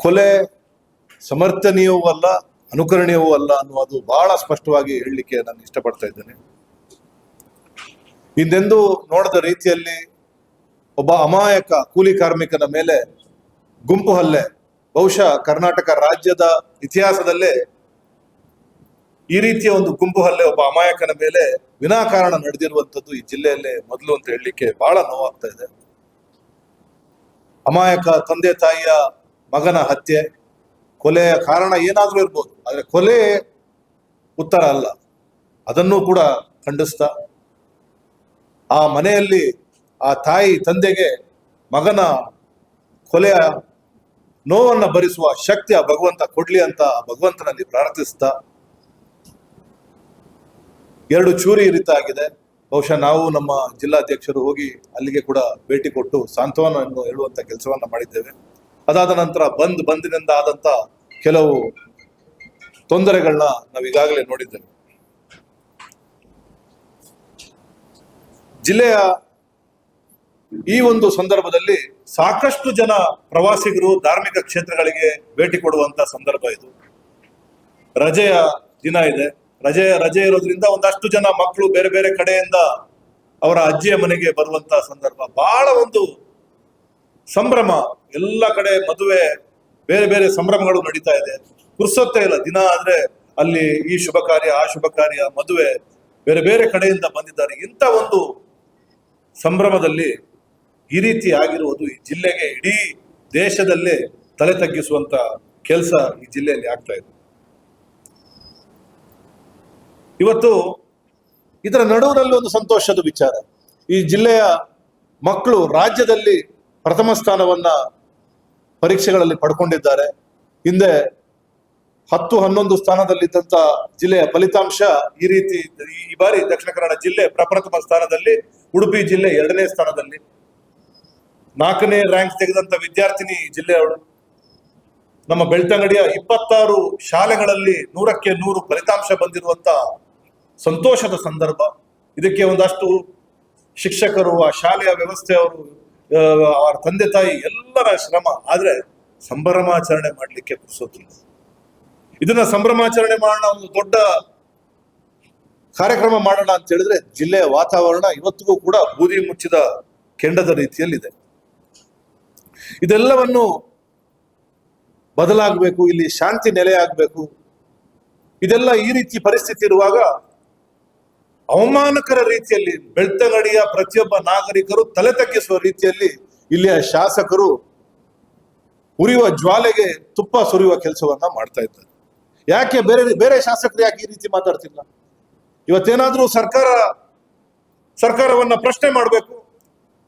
ಕೊಲೆ ಸಮರ್ಥನೀಯವೂ ಅಲ್ಲ ಅನುಕರಣೀಯವೂ ಅಲ್ಲ ಅನ್ನುವುದು ಬಹಳ ಸ್ಪಷ್ಟವಾಗಿ ಹೇಳಲಿಕ್ಕೆ ನಾನು ಇಷ್ಟಪಡ್ತಾ ಇದ್ದೇನೆ. ಹಿಂದೆಂದೂ ನೋಡದ ರೀತಿಯಲ್ಲಿ ಒಬ್ಬ ಅಮಾಯಕ ಕೂಲಿ ಕಾರ್ಮಿಕನ ಮೇಲೆ ಗುಂಪು ಹಲ್ಲೆ. ಬಹುಶಃ ಕರ್ನಾಟಕ ರಾಜ್ಯದ ಇತಿಹಾಸದಲ್ಲೇ ಈ ರೀತಿಯ ಒಂದು ಗುಂಪು ಹಲ್ಲೆ ಒಬ್ಬ ಅಮಾಯಕನ ಮೇಲೆ ವಿನಾಕಾರಣ ನಡೆದಿರುವಂಥದ್ದು ಈ ಜಿಲ್ಲೆಯಲ್ಲೇ ಮೊದಲು ಅಂತ ಹೇಳಲಿಕ್ಕೆ ಬಹಳ ನೋವಾಗ್ತಾ ಇದೆ. ಅಮಾಯಕ ತಂದೆ ತಾಯಿಯ ಮಗನ ಹತ್ಯೆ ಕೊಲೆಯ ಕಾರಣ ಏನಾದರೂ ಇರ್ಬೋದು. ಆದರೆ ಕೊಲೆ ಉತ್ತರ ಅಲ್ಲ. ಅದನ್ನು ಕೂಡ ಖಂಡಿಸ್ತಾ, ಆ ಮನೆಯಲ್ಲಿ ಆ ತಾಯಿ ತಂದೆಗೆ ಮಗನ ಕೊಲೆಯ ನೋವನ್ನು ಭರಿಸುವ ಶಕ್ತಿ ಆ ಭಗವಂತ ಕೊಡ್ಲಿ ಅಂತ ಭಗವಂತನಲ್ಲಿ ಪ್ರಾರ್ಥಿಸ್ತಾ, ಎರಡು ಚೂರಿ ಇರಿತಾಗಿದೆ ಬಹುಶಃ ನಾವು ನಮ್ಮ ಜಿಲ್ಲಾಧ್ಯಕ್ಷರು ಹೋಗಿ ಅಲ್ಲಿಗೆ ಕೂಡ ಭೇಟಿ ಕೊಟ್ಟು ಸಾಂತ್ವನವನ್ನು ಹೇಳುವಂತ ಕೆಲಸವನ್ನ ಮಾಡಿದ್ದೇವೆ. ಅದಾದ ನಂತರ ಬಂದ್ ಬಂದಿನಿಂದ ಆದಂತ ಕೆಲವು ತೊಂದರೆಗಳನ್ನ ನಾವು ಈಗಾಗಲೇ ನೋಡಿದ್ದೇವೆ. ಜಿಲ್ಲೆಯ ಈ ಒಂದು ಸಂದರ್ಭದಲ್ಲಿ ಸಾಕಷ್ಟು ಜನ ಪ್ರವಾಸಿಗರು ಧಾರ್ಮಿಕ ಕ್ಷೇತ್ರಗಳಿಗೆ ಭೇಟಿ ಕೊಡುವಂತ ಸಂದರ್ಭ ಇದು. ರಜೆಯ ದಿನ ಇದೆ. ರಜೆ ರಜೆ ಇರೋದ್ರಿಂದ ಒಂದಷ್ಟು ಜನ ಮಕ್ಕಳು ಬೇರೆ ಬೇರೆ ಕಡೆಯಿಂದ ಅವರ ಅಜ್ಜಿಯ ಮನೆಗೆ ಬರುವಂತ ಸಂದರ್ಭ. ಬಹಳ ಒಂದು ಸಂಭ್ರಮ, ಎಲ್ಲ ಕಡೆ ಮದುವೆ, ಬೇರೆ ಬೇರೆ ಸಂಭ್ರಮಗಳು ನಡೀತಾ ಇದೆ. ಪುರ್ಸೊತ್ತೇ ಇಲ್ಲ, ದಿನ ಆದ್ರೆ ಅಲ್ಲಿ ಈ ಶುಭ ಕಾರ್ಯ, ಆ ಶುಭ ಕಾರ್ಯ, ಮದುವೆ, ಬೇರೆ ಬೇರೆ ಕಡೆಯಿಂದ ಬಂದಿದ್ದಾರೆ. ಇಂಥ ಒಂದು ಸಂಭ್ರಮದಲ್ಲಿ ಈ ರೀತಿ ಆಗಿರುವುದು ಈ ಜಿಲ್ಲೆಗೆ ಇಡೀ ದೇಶದಲ್ಲೇ ತಲೆ ತಗ್ಗಿಸುವಂತ ಕೆಲಸ ಈ ಜಿಲ್ಲೆಯಲ್ಲಿ ಆಗ್ತಾ ಇದೆ. ಇವತ್ತು ಇದರ ನಡುವಿನಲ್ಲಿ ಒಂದು ಸಂತೋಷದ ವಿಚಾರ. ಈ ಜಿಲ್ಲೆಯ ಮಕ್ಕಳು ರಾಜ್ಯದಲ್ಲಿ ಪ್ರಥಮ ಸ್ಥಾನವನ್ನ ಪರೀಕ್ಷೆಗಳಲ್ಲಿ ಪಡ್ಕೊಂಡಿದ್ದಾರೆ. ಹಿಂದೆ ಹತ್ತು ಹನ್ನೊಂದು ಸ್ಥಾನದಲ್ಲಿದ್ದಂತ ಜಿಲ್ಲೆಯ ಫಲಿತಾಂಶ ಈ ರೀತಿ ಈ ಬಾರಿ ದಕ್ಷಿಣ ಕನ್ನಡ ಜಿಲ್ಲೆ ಪ್ರಪ್ರಥಮ ಸ್ಥಾನದಲ್ಲಿ ಉಡುಪಿ ಜಿಲ್ಲೆ ಎರಡನೇ ಸ್ಥಾನದಲ್ಲಿ. ನಾಲ್ಕನೇ ರ್ಯಾಂಕ್ ತೆಗೆದಂತ ವಿದ್ಯಾರ್ಥಿನಿ ಜಿಲ್ಲೆಯವಳು. ನಮ್ಮ ಬೆಳ್ತಂಗಡಿಯ ಇಪ್ಪತ್ತಾರು ಶಾಲೆಗಳಲ್ಲಿ ನೂರಕ್ಕೆ ನೂರು ಫಲಿತಾಂಶ ಬಂದಿರುವಂತ ಸಂತೋಷದ ಸಂದರ್ಭ. ಇದಕ್ಕೆ ಒಂದಷ್ಟು ಶಿಕ್ಷಕರು ಆ ಶಾಲೆಯ ವ್ಯವಸ್ಥೆಯವರು ಆ, ಅವರ ತಂದೆ ತಾಯಿ ಎಲ್ಲರ ಶ್ರಮ. ಆದ್ರೆ ಸಂಭ್ರಮಾಚರಣೆ ಮಾಡಲಿಕ್ಕೆ ಪುರುಸೋತಿಲ್ಲ ಇದನ್ನ ಸಂಭ್ರಮಾಚರಣೆ ಮಾಡೋಣ ಒಂದು ದೊಡ್ಡ ಕಾರ್ಯಕ್ರಮ ಮಾಡೋಣ ಅಂತ ಹೇಳಿದ್ರೆ ಜಿಲ್ಲೆಯ ವಾತಾವರಣ ಇವತ್ತಿಗೂ ಕೂಡ ಬೂದಿ ಮುಚ್ಚಿದ ಕೆಂಡದ ರೀತಿಯಲ್ಲಿದೆ. ಇದೆಲ್ಲವನ್ನು ಬದಲಾಗಬೇಕು, ಇಲ್ಲಿ ಶಾಂತಿ ನೆಲೆಯಾಗಬೇಕು. ಇದೆಲ್ಲ ಈ ರೀತಿ ಪರಿಸ್ಥಿತಿ ಇರುವಾಗ ಅವಮಾನಕರ ರೀತಿಯಲ್ಲಿ ಬೆಳ್ತಂಗಡಿಯ ಪ್ರತಿಯೊಬ್ಬ ನಾಗರಿಕರು ತಲೆ ತಗ್ಗಿಸುವ ರೀತಿಯಲ್ಲಿ ಇಲ್ಲಿಯ ಶಾಸಕರು ಉರಿಯುವ ಜ್ವಾಲೆಗೆ ತುಪ್ಪ ಸುರಿಯುವ ಕೆಲಸವನ್ನ ಮಾಡ್ತಾ ಇದ್ದಾರೆ. ಯಾಕೆ ಬೇರೆ ಬೇರೆ ಶಾಸಕರು ಯಾಕೆ ಈ ರೀತಿ ಮಾತಾಡ್ತಿಲ್ಲ? ಇವತ್ತೇನಾದ್ರೂ ಸರ್ಕಾರ, ಸರ್ಕಾರವನ್ನ ಪ್ರಶ್ನೆ ಮಾಡಬೇಕು,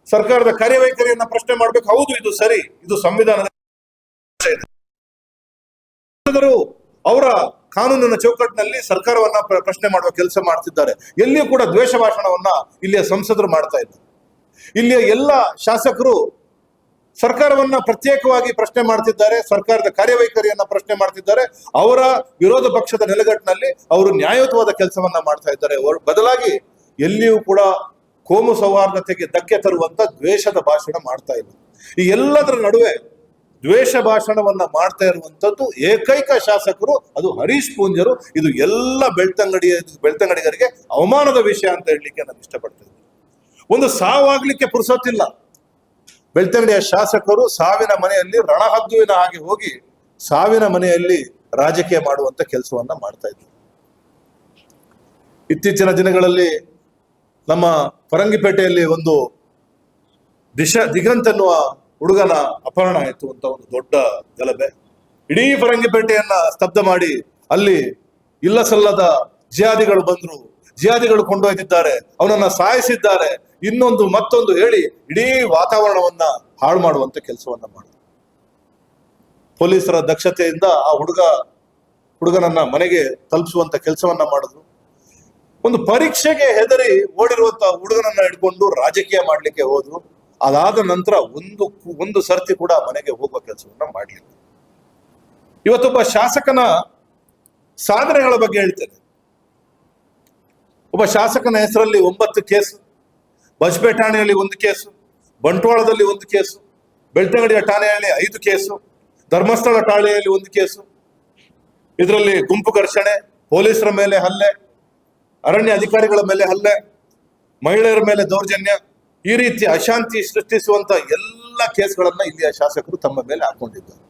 ಸರ್ಕಾರದ ಕಾರ್ಯವೈಖರಿಯನ್ನ ಪ್ರಶ್ನೆ ಮಾಡಬೇಕು, ಹೌದು, ಇದು ಸರಿ, ಇದು ಸಂವಿಧಾನದ ಅವರ ಕಾನೂನಿನ ಚೌಕಟ್ಟಿನಲ್ಲಿ ಸರ್ಕಾರವನ್ನ ಪ್ರ- ಪ್ರಶ್ನೆ ಮಾಡುವ ಕೆಲಸ ಮಾಡ್ತಿದ್ದಾರೆ. ಎಲ್ಲಿಯೂ ಕೂಡ ದ್ವೇಷ ಭಾಷಣವನ್ನ ಇಲ್ಲಿಯ ಸಂಸದರು ಮಾಡ್ತಾ ಇದ್ದಾರೆ ಇಲ್ಲಿಯ ಎಲ್ಲ ಶಾಸಕರು ಸರ್ಕಾರವನ್ನ ಪ್ರತ್ಯೇಕವಾಗಿ ಪ್ರಶ್ನೆ ಮಾಡ್ತಿದ್ದಾರೆ, ಸರ್ಕಾರದ ಕಾರ್ಯವೈಖರಿಯನ್ನ ಪ್ರಶ್ನೆ ಮಾಡ್ತಿದ್ದಾರೆ, ಅವರ ವಿರೋಧ ಪಕ್ಷದ ನೆಲೆಗಟ್ಟಿನಲ್ಲಿ ಅವರು ನ್ಯಾಯಯುತವಾದ ಕೆಲಸವನ್ನ ಮಾಡ್ತಾ ಇದ್ದಾರೆ. ಬದಲಾಗಿ ಎಲ್ಲಿಯೂ ಕೂಡ ಕೋಮು ಸೌಹಾರ್ದತೆಗೆ ಧಕ್ಕೆ ತರುವಂತ ದ್ವೇಷದ ಭಾಷಣ ಮಾಡ್ತಾ ಇಲ್ಲ. ಈ ಎಲ್ಲದರ ನಡುವೆ ದ್ವೇಷ ಭಾಷಣವನ್ನ ಮಾಡ್ತಾ ಇರುವಂತದ್ದು ಏಕೈಕ ಶಾಸಕರು, ಅದು ಹರೀಶ್ ಪೂಂಜರು. ಇದು ಎಲ್ಲ ಬೆಳ್ತಂಗಡಿ, ಬೆಳ್ತಂಗಡಿಗರಿಗೆ ಅವಮಾನದ ವಿಷಯ ಅಂತ ಹೇಳಲಿಕ್ಕೆ ನಾನು ಇಷ್ಟಪಡ್ತೇನೆ ಒಂದು ಸಾವಾಗ್ಲಿಕ್ಕೆ ಪುರುಸೊತ್ತಿಲ್ಲ. ಬೆಳ್ತಂಗಡಿಯ ಶಾಸಕರು ಸಾವಿನ ಮನೆಯಲ್ಲಿ ರಣಹದ್ದುವಿನ ಹಾಗೆ ಹೋಗಿ ಸಾವಿನ ಮನೆಯಲ್ಲಿ ರಾಜಕೀಯ ಮಾಡುವಂತ ಕೆಲಸವನ್ನ ಮಾಡ್ತಾ ಇದ್ರು. ಇತ್ತೀಚಿನ ದಿನಗಳಲ್ಲಿ ನಮ್ಮ ಫರಂಗಿಪೇಟೆಯಲ್ಲಿ ಒಂದು ದಿಶ ದಿಗಂತ್ ಎನ್ನುವ ಹುಡುಗನ ಅಪಹರಣ ಆಯಿತು ಅಂತ ಒಂದು ದೊಡ್ಡ ಗಲಭೆ. ಇಡೀ ಫರಂಗಿಪೇಟೆಯನ್ನ ಸ್ತಬ್ಧ ಮಾಡಿ ಅಲ್ಲಿ ಇಲ್ಲ ಸಲ್ಲದ ಜಿಹಾದಿಗಳು ಬಂದ್ರು. ಜಿಯಾದಿಗಳು ಕೊಂಡೊಯ್ದಿದ್ದಾರೆ. ಅವನನ್ನ ಸಾಯಿಸಿದ್ದಾರೆ. ಇನ್ನೊಂದು ಮತ್ತೊಂದು ಹೇಳಿ ಇಡೀ ವಾತಾವರಣವನ್ನ ಹಾಳು ಮಾಡುವಂತ ಕೆಲಸವನ್ನ ಮಾಡಿದ್ರು. ಪೊಲೀಸರ ದಕ್ಷತೆಯಿಂದ ಆ ಹುಡುಗ, ಹುಡುಗನನ್ನ ಮನೆಗೆ ತಲುಪಿಸುವಂತ ಕೆಲಸವನ್ನ ಮಾಡಿದ್ರು. ಒಂದು ಪರೀಕ್ಷೆಗೆ ಹೆದರಿ ಓಡಿರುವಂತ ಹುಡುಗನನ್ನ ಹಿಡ್ಕೊಂಡು ರಾಜಕೀಯ ಮಾಡ್ಲಿಕ್ಕೆ ಹೋದ್ರು. ಅದಾದ ನಂತರ ಒಂದು ಒಂದು ಸರ್ತಿ ಕೂಡ ಮನೆಗೆ ಹೋಗುವ ಕೆಲಸವನ್ನ ಮಾಡಲಿಲ್ಲ. ಇವತ್ತೊಬ್ಬ ಶಾಸಕನ ಸಾಧನೆಗಳ ಬಗ್ಗೆ ಹೇಳ್ತೇನೆ. ಒಬ್ಬ ಶಾಸಕನ ಹೆಸರಲ್ಲಿ ಒಂಬತ್ತು ಕೇಸು ಬಜ್ಪೆ ಠಾಣೆಯಲ್ಲಿ ಒಂದು ಕೇಸು, ಬಂಟ್ವಾಳದಲ್ಲಿ ಒಂದು ಕೇಸು, ಬೆಳ್ತಂಗಡಿಯ ಠಾಣೆಯಲ್ಲಿ ಐದು ಕೇಸು, ಧರ್ಮಸ್ಥಳ ಠಾಣೆಯಲ್ಲಿ ಒಂದು ಕೇಸು, ಇದರಲ್ಲಿ ಗುಂಪು ಘರ್ಷಣೆ, ಪೊಲೀಸರ ಮೇಲೆ ಹಲ್ಲೆ, ಅರಣ್ಯ ಅಧಿಕಾರಿಗಳ ಮೇಲೆ ಹಲ್ಲೆ, ಮಹಿಳೆಯರ ಮೇಲೆ ದೌರ್ಜನ್ಯ ಈ ರೀತಿ ಅಶಾಂತಿ ಸೃಷ್ಟಿಸುವಂತ ಎಲ್ಲ ಕೇಸ್ಗಳನ್ನ ಇಲ್ಲಿಯ ಶಾಸಕರು ತಮ್ಮ ಮೇಲೆ ಹಾಕೊಂಡಿದ್ದಾರೆ.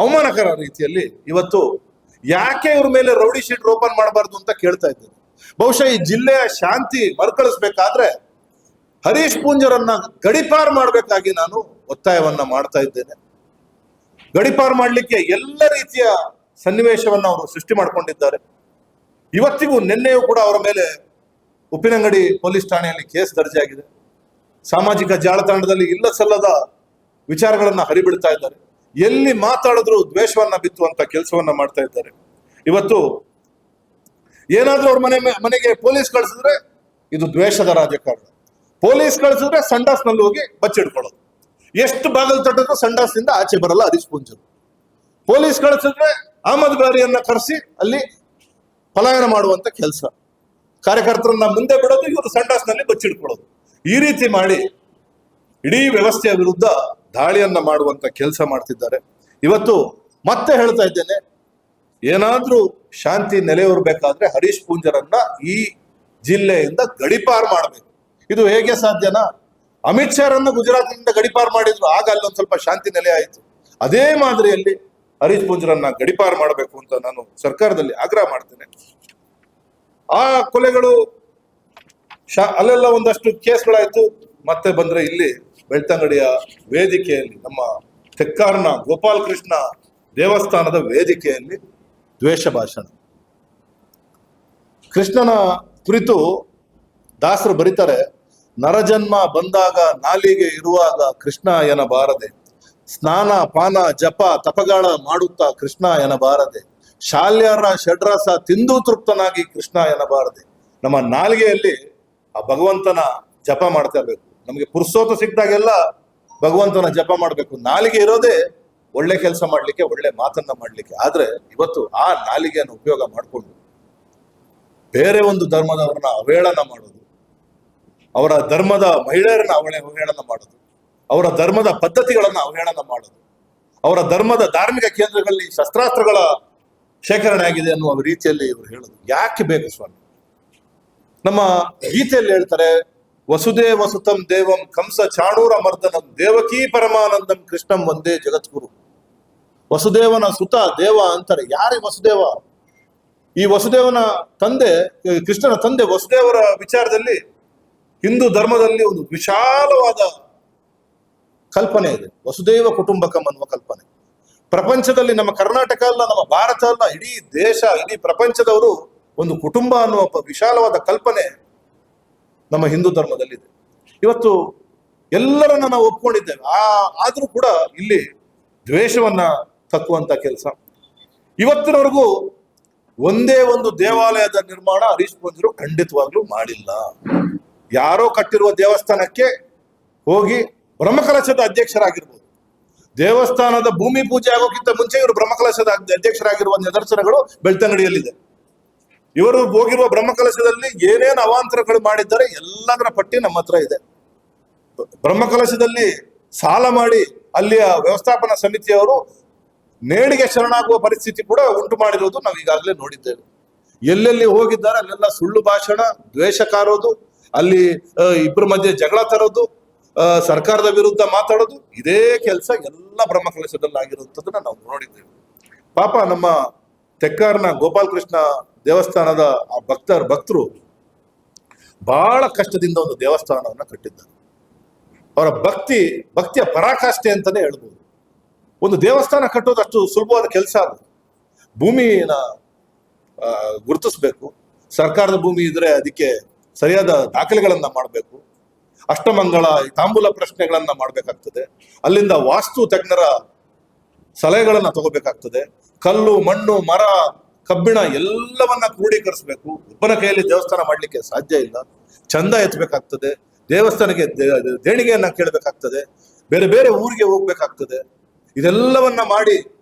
ಅವಮಾನಕರ ರೀತಿಯಲ್ಲಿ ಇವತ್ತು ಯಾಕೆ ಇವ್ರ ಮೇಲೆ ರೌಡಿ ಶೀಟ್ ಓಪನ್ ಮಾಡಬಾರ್ದು ಅಂತ ಕೇಳ್ತಾ ಇದ್ದಾರೆ. ಬಹುಶಃ ಈ ಜಿಲ್ಲೆಯ ಶಾಂತಿ ಮರುಕಳಿಸ್ಬೇಕಾದ್ರೆ ಹರೀಶ್ ಪೂಂಜರನ್ನ ಗಡಿಪಾರ್ ಮಾಡಬೇಕಾಗಿ ನಾನು ಒತ್ತಾಯವನ್ನ ಮಾಡ್ತಾ ಇದ್ದೇನೆ. ಗಡಿಪಾರ್ ಮಾಡಲಿಕ್ಕೆ ಎಲ್ಲ ರೀತಿಯ ಸನ್ನಿವೇಶವನ್ನು ಅವರು ಸೃಷ್ಟಿ ಮಾಡಿಕೊಂಡಿದ್ದಾರೆ. ಇವತ್ತಿಗೂ ನಿನ್ನೆಯೂ ಕೂಡ ಅವರ ಮೇಲೆ ಉಪ್ಪಿನಂಗಡಿ ಪೊಲೀಸ್ ಠಾಣೆಯಲ್ಲಿ ಕೇಸ್ ದರ್ಜಾಗಿದೆ ಸಾಮಾಜಿಕ ಜಾಲತಾಣದಲ್ಲಿ ಇಲ್ಲ ಸಲ್ಲದ ವಿಚಾರಗಳನ್ನ ಹರಿಬಿಡ್ತಾ ಇದ್ದಾರೆ. ಎಲ್ಲಿ ಮಾತಾಡಿದ್ರು ದ್ವೇಷವನ್ನ ಬಿತ್ತುವಂತ ಕೆಲಸವನ್ನ ಮಾಡ್ತಾ ಇದ್ದಾರೆ. ಇವತ್ತು ಏನಾದ್ರೂ ಅವ್ರ ಮನೆ ಮನೆಗೆ ಪೊಲೀಸ್ ಕಳಿಸಿದ್ರೆ ಇದು ದ್ವೇಷದ ರಾಜಕಾರಣ. ಪೊಲೀಸ್ ಕಳಿಸಿದ್ರೆ ಸಂಡಾಸ್ನಲ್ಲಿ ಹೋಗಿ ಬಚ್ಚಿಡ್ಕೊಳ್ಳೋದು ಎಷ್ಟು ಬಾಗಲ್ ತಟ್ಟಿದ್ರು ಸಂಡಾಸ್ನಿಂದ ಆಚೆ ಬರಲ್ಲ ಹರೀಶ್ ಪೊಲೀಸ್ ಕಳಿಸಿದ್ರೆ ಅಹಮದ್ ಗಾರಿಯನ್ನ ಕರೆಸಿ ಅಲ್ಲಿ ಪಲಾಯನ ಮಾಡುವಂತ ಕೆಲಸ. ಕಾರ್ಯಕರ್ತರನ್ನ ಮುಂದೆ ಬಿಡೋದು ಇವರು ಸಂಡಾಸ್ನಲ್ಲಿ ಬಚ್ಚಿಡ್ಕೊಳ್ಳೋದು ಈ ರೀತಿ ಮಾಡಿ ಇಡೀ ವ್ಯವಸ್ಥೆಯ ವಿರುದ್ಧ ದಾಳಿಯನ್ನ ಮಾಡುವಂತ ಕೆಲಸ ಮಾಡ್ತಿದ್ದಾರೆ. ಇವತ್ತು ಮತ್ತೆ ಹೇಳ್ತಾ ಇದ್ದೇನೆ, ಏನಾದ್ರೂ ಶಾಂತಿ ನೆಲೆಯೂರ್ಬೇಕಾದ್ರೆ ಹರೀಶ್ ಪೂಂಜರನ್ನ ಈ ಜಿಲ್ಲೆಯಿಂದ ಗಡಿಪಾರ್ ಮಾಡಬೇಕು. ಇದು ಹೇಗೆ ಸಾಧ್ಯನಾ? ಅಮಿತ್ ಶಾರನ್ನು ಗುಜರಾತ್ನಿಂದ ಗಡಿಪಾರ್ ಮಾಡಿದ್ರು, ಆಗ ಅಲ್ಲೊಂದ್ ಸ್ವಲ್ಪ ಶಾಂತಿ ನೆಲೆ ಆಯಿತು. ಅದೇ ಮಾದರಿಯಲ್ಲಿ ಹರೀಶ್ ಪೂಂಜರನ್ನ ಗಡಿಪಾರ್ ಮಾಡಬೇಕು ಅಂತ ನಾನು ಸರ್ಕಾರದಲ್ಲಿ ಆಗ್ರಹ ಮಾಡ್ತೇನೆ. ಆ ಕೊಲೆಗಳು ಶಾ ಅಲ್ಲೆಲ್ಲ ಒಂದಷ್ಟು ಕೇಸ್ಗಳಾಯ್ತು. ಮತ್ತೆ ಬಂದ್ರೆ ಇಲ್ಲಿ ಬೆಳ್ತಂಗಡಿಯ ವೇದಿಕೆಯಲ್ಲಿ ನಮ್ಮ ತೆಕ್ಕಾರ್ನ ಗೋಪಾಲ್ ಕೃಷ್ಣ ದೇವಸ್ಥಾನದ ವೇದಿಕೆಯಲ್ಲಿ ದ್ವೇಷ ಭಾಷಣ. ಕೃಷ್ಣನ ಕುರಿತು ದಾಸರು ಬರೀತಾರೆ ನರಜನ್ಮ ಬಂದಾಗ ನಾಲಿಗೆ ಇರುವಾಗ ಕೃಷ್ಣ ಎನಬಾರದೆ ಸ್ನಾನ, ಪಾನ, ಜಪ, ತಪಗಾಳ ಮಾಡುತ್ತಾ ಕೃಷ್ಣ ಎನಬಾರದೆ ಶಾಲ್ಯಾರ ಷಡ್ರಸ ತಿಂದು ತೃಪ್ತನಾಗಿ ಕೃಷ್ಣ ಎನಬಾರದೆ ನಮ್ಮ ನಾಲಿಗೆಯಲ್ಲಿ ಆ ಭಗವಂತನ ಜಪ ಮಾಡ್ತಾ ಇರ್ಬೇಕು. ನಮಗೆ ಪುರುಸೋತ ಸಿಕ್ಕಿದಾಗೆಲ್ಲ ಭಗವಂತನ ಜಪ ಮಾಡಬೇಕು. ನಾಲಿಗೆ ಇರೋದೇ ಒಳ್ಳೆ ಕೆಲಸ ಮಾಡ್ಲಿಕ್ಕೆ, ಒಳ್ಳೆ ಮಾತನ್ನ ಮಾಡ್ಲಿಕ್ಕೆ. ಆದ್ರೆ ಇವತ್ತು ಆ ನಾಲಿಗೆಯನ್ನು ಉಪಯೋಗ ಮಾಡಿಕೊಂಡು ಬೇರೆ ಒಂದು ಧರ್ಮದವರನ್ನ ಅವಹೇಳನ ಮಾಡೋದು, ಅವರ ಧರ್ಮದ ಮಹಿಳೆಯರನ್ನ ಅವಳೆ ಅವಹೇಳನ ಮಾಡೋದು, ಅವರ ಧರ್ಮದ ಪದ್ಧತಿಗಳನ್ನ ಅವಹೇಳನ ಮಾಡೋದು, ಅವರ ಧರ್ಮದ ಧಾರ್ಮಿಕ ಕೇಂದ್ರಗಳಲ್ಲಿ ಶಸ್ತ್ರಾಸ್ತ್ರಗಳ ಶೇಖರಣೆ ಆಗಿದೆ ಅನ್ನುವ ರೀತಿಯಲ್ಲಿ ಇವರು ಹೇಳೋದು. ಯಾಕೆ ಬೇಕು ಸ್ವಾಮಿ? ನಮ್ಮ ಗೀತೆಯಲ್ಲಿ ಹೇಳ್ತಾರೆ, ವಸುದೇ ವಸುತಂ ದೇವಂ ಕಂಸ ಚಾಣೂರ ಮರ್ದನಂ ದೇವಕೀ ಪರಮಾನಂದಂ ಕೃಷ್ಣಂ ಒಂದೇ ಜಗದ್ಗುರು. ವಸುದೇವನ ಸುತ ದೇವ ಅಂತಾರೆ. ಯಾರೇ ವಸುದೇವ? ಈ ವಸುದೇವನ ತಂದೆ ಕೃಷ್ಣನ ತಂದೆ ವಸುದೇವರ ವಿಚಾರದಲ್ಲಿ ಹಿಂದೂ ಧರ್ಮದಲ್ಲಿ ಒಂದು ವಿಶಾಲವಾದ ಕಲ್ಪನೆ ಇದೆ. ವಸುದೇವ ಕುಟುಂಬಕಂ ಅನ್ನುವ ಕಲ್ಪನೆ. ಪ್ರಪಂಚದಲ್ಲಿ ನಮ್ಮ ಕರ್ನಾಟಕ ಅಲ್ಲ, ನಮ್ಮ ಭಾರತ ಅಲ್ಲ, ಇಡೀ ದೇಶ, ಇಡೀ ಪ್ರಪಂಚದವರು ಒಂದು ಕುಟುಂಬ ಅನ್ನುವ ವಿಶಾಲವಾದ ಕಲ್ಪನೆ ನಮ್ಮ ಹಿಂದೂ ಧರ್ಮದಲ್ಲಿದೆ. ಇವತ್ತು ಎಲ್ಲರನ್ನ ನಾವು ಒಪ್ಕೊಂಡಿದ್ದೇವೆ. ಆ, ಆದರೂ ಕೂಡ ಇಲ್ಲಿ ದ್ವೇಷವನ್ನ ತಕ್ಕುವಂತ ಕೆಲಸ. ಇವತ್ತಿನವರೆಗೂ ಒಂದೇ ಒಂದು ದೇವಾಲಯದ ನಿರ್ಮಾಣ ಹರೀಶ್ ಬಂದರು ಖಂಡಿತವಾಗ್ಲೂ ಮಾಡಿಲ್ಲ. ಯಾರೋ ಕಟ್ಟಿರುವ ದೇವಸ್ಥಾನಕ್ಕೆ ಹೋಗಿ ಬ್ರಹ್ಮಕಲಶದ ಅಧ್ಯಕ್ಷರಾಗಿರ್ಬೋದು. ದೇವಸ್ಥಾನದ ಭೂಮಿ ಪೂಜೆ ಆಗೋಕ್ಕಿಂತ ಮುಂಚೆ ಇವರು ಬ್ರಹ್ಮಕಲಶದ ಅಧ್ಯಕ್ಷರಾಗಿರುವ ನಿದರ್ಶನಗಳು ಬೆಳ್ತಂಗಡಿಯಲ್ಲಿದೆ. ಇವರು ಹೋಗಿರುವ ಬ್ರಹ್ಮಕಲಶದಲ್ಲಿ ಏನೇನು ಅವಾಂತರಗಳು ಮಾಡಿದ್ದಾರೆ ಎಲ್ಲದರ ಪಟ್ಟಿ ನಮ್ಮ ಹತ್ರ ಇದೆ. ಬ್ರಹ್ಮಕಲಶದಲ್ಲಿ ಸಾಲ ಮಾಡಿ ಅಲ್ಲಿಯ ವ್ಯವಸ್ಥಾಪನಾ ಸಮಿತಿಯವರು ನೇಣಿಗೆ ಶರಣಾಗುವ ಪರಿಸ್ಥಿತಿ ಕೂಡ ಉಂಟು ಮಾಡಿರೋದು ನಾವು ಈಗಾಗಲೇ ನೋಡಿದ್ದೇವೆ. ಎಲ್ಲೆಲ್ಲಿ ಹೋಗಿದ್ದಾರೆ ಅಲ್ಲೆಲ್ಲ ಸುಳ್ಳು ಭಾಷಣ, ದ್ವೇಷ ಕಾರೋದು, ಅಲ್ಲಿ ಇಬ್ಬರ ಮಧ್ಯೆ ಜಗಳ ತರೋದು ಸರ್ಕಾರದ ವಿರುದ್ಧ ಮಾತಾಡೋದು, ಇದೇ ಕೆಲಸ ಎಲ್ಲ ಬ್ರಹ್ಮಕಲಶದಲ್ಲಿ ಆಗಿರುವಂಥದ್ದನ್ನ ನಾವು ನೋಡಿದ್ದೇವೆ. ಪಾಪ ನಮ್ಮ ತೆಕ್ಕಾರ್ನ ಗೋಪಾಲಕೃಷ್ಣ ದೇವಸ್ಥಾನದ ಆ ಭಕ್ತರ, ಭಕ್ತರು ಬಹಳ ಕಷ್ಟದಿಂದ ಒಂದು ದೇವಸ್ಥಾನವನ್ನು ಕಟ್ಟಿದ್ದಾರೆ. ಅವರ ಭಕ್ತಿ, ಭಕ್ತಿಯ ಪರಾಕಾಷ್ಠೆ ಅಂತಾನೆ ಹೇಳ್ಬೋದು. ಒಂದು ದೇವಸ್ಥಾನ ಕಟ್ಟೋದು ಅಷ್ಟು ಸುಲಭವಾದ ಕೆಲಸ ಅದು ಭೂಮಿನ ಗುರುತಿಸಬೇಕು. ಸರ್ಕಾರದ ಭೂಮಿ ಇದ್ರೆ ಅದಕ್ಕೆ ಸರಿಯಾದ ದಾಖಲೆಗಳನ್ನ ಮಾಡಬೇಕು. ಅಷ್ಟಮಂಗಳ, ತಾಂಬೂಲ ಪ್ರಶ್ನೆಗಳನ್ನ ಮಾಡಬೇಕಾಗ್ತದೆ. ಅಲ್ಲಿಂದ ವಾಸ್ತು ತಜ್ಞರ ಸಲಹೆಗಳನ್ನ ತಗೋಬೇಕಾಗ್ತದೆ. ಕಲ್ಲು, ಮಣ್ಣು, ಮರ, ಕಬ್ಬಿಣ ಎಲ್ಲವನ್ನ ಕ್ರೋಢೀಕರಿಸಬೇಕು ಒಬ್ಬನ ಕೈಯಲ್ಲಿ ದೇವಸ್ಥಾನ ಮಾಡ್ಲಿಕ್ಕೆ ಸಾಧ್ಯ ಇಲ್ಲ. ಚಂದ ಎತ್ತಬೇಕಾಗ್ತದೆ ದೇವಸ್ಥಾನಕ್ಕೆ ದೇಣಿಗೆಯನ್ನ ಕೇಳಬೇಕಾಗ್ತದೆ. ಬೇರೆ ಬೇರೆ ಊರಿಗೆ ಹೋಗ್ಬೇಕಾಗ್ತದೆ. ಇದೆಲ್ಲವನ್ನ ಮಾಡಿ